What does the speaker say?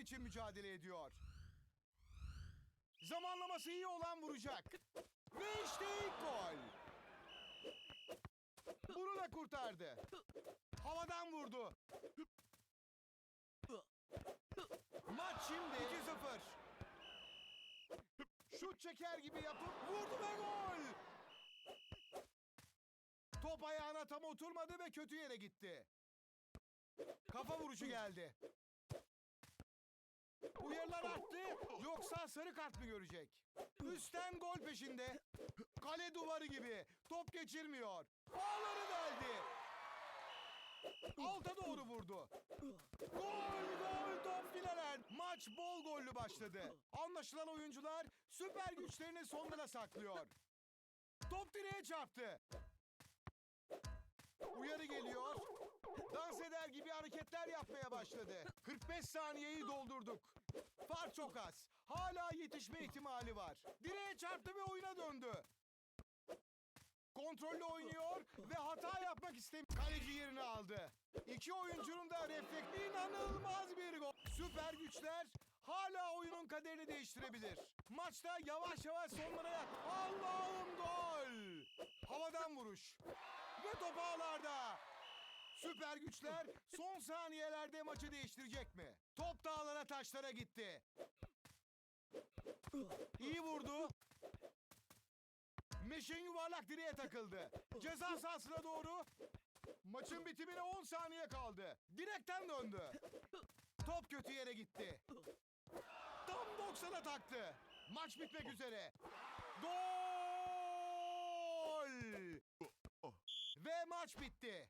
İçin mücadele ediyor. Zamanlaması iyi olan vuracak. Ve işte ilk gol. Bunu da kurtardı. Havadan vurdu. Maç şimdi 2-0. Şut çeker gibi yapıp vurdu ve gol. Top ayağına tam oturmadı ve kötü yere gitti. Kafa vuruşu geldi. Uyarılar arttı yoksa sarı kart mı görecek? Üstten gol peşinde. Kale duvarı gibi. Top geçirmiyor. Ağları deldi. Alta doğru vurdu. Gol gol top fileler. Maç bol gollü başladı. Anlaşılan oyuncular süper güçlerini sonlara saklıyor. Top direğe çarptı. Uyarı geliyor. Dans eder gibi hareketler yapmaya başladı. 45 saniyeyi doldurduk. Çok az. Hala yetişme ihtimali var. Direğe çarptı ve oyuna döndü. Kontrollü oynuyor ve hata yapmak istemiyor. Kaleci yerini aldı. İki oyuncunun da refleksli inanılmaz bir gol. Süper güçler hala oyunun kaderini değiştirebilir. Maçta yavaş yavaş sonlara yak. Allah'ım gol! Havadan vuruş. Ve top ağlarda. Süper güçler son saniyelerde maçı değiştirecek mi? Top dağlara taşlara gitti. İyi vurdu. Meşin yuvarlak direğe takıldı. Ceza sahasına doğru. Maçın bitimine 10 saniye kaldı. Direkten döndü. Top kötü yere gitti. Tam 90'a taktı. Maç bitmek üzere. Gol! Ve maç bitti.